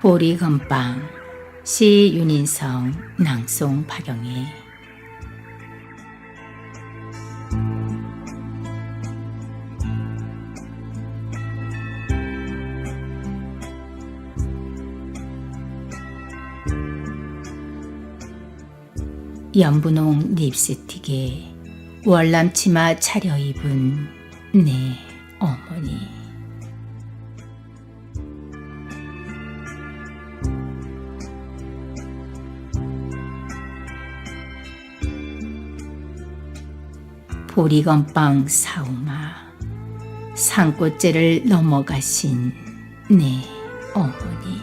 보리 건빵 시 윤인성 낭송 박영희. 연분홍 립스틱에 월남 치마 차려입은 내 어머니 보리건빵 사우마. 산꽃제를 넘어가신 내 어머니.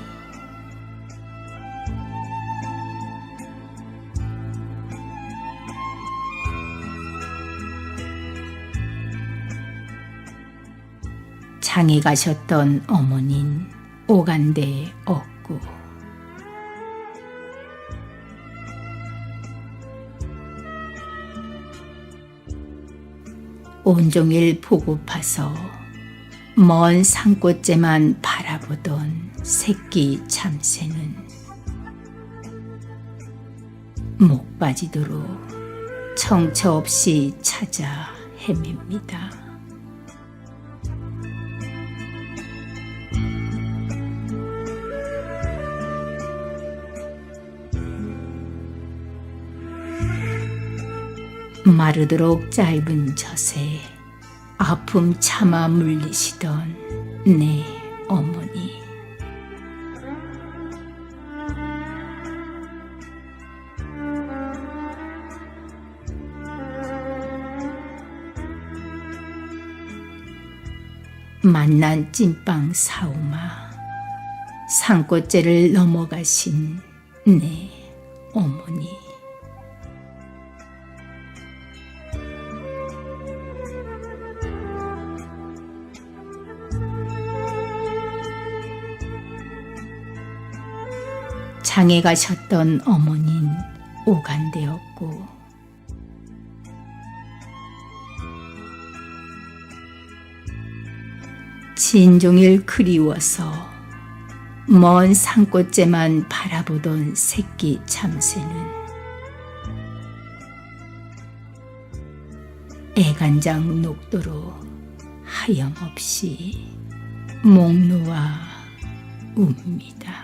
장에 가셨던 어머닌 오간데 없고 온종일 보고파서 먼 산꽃째만 바라보던 새끼 참새는 목 빠지도록 청처 없이 찾아 헤맵니다. 마르도록 짧은 젖에 아픔 참아 물리시던 내 어머니. 만난 찐빵 사오마 산꽃제를 넘어가신 내 어머니. 장에 가셨던 어머닌 오간되었고 진종일 그리워서 먼 산꽃째만 바라보던 새끼 참새는 애간장 녹도로 하염없이 목 놓아 웁니다.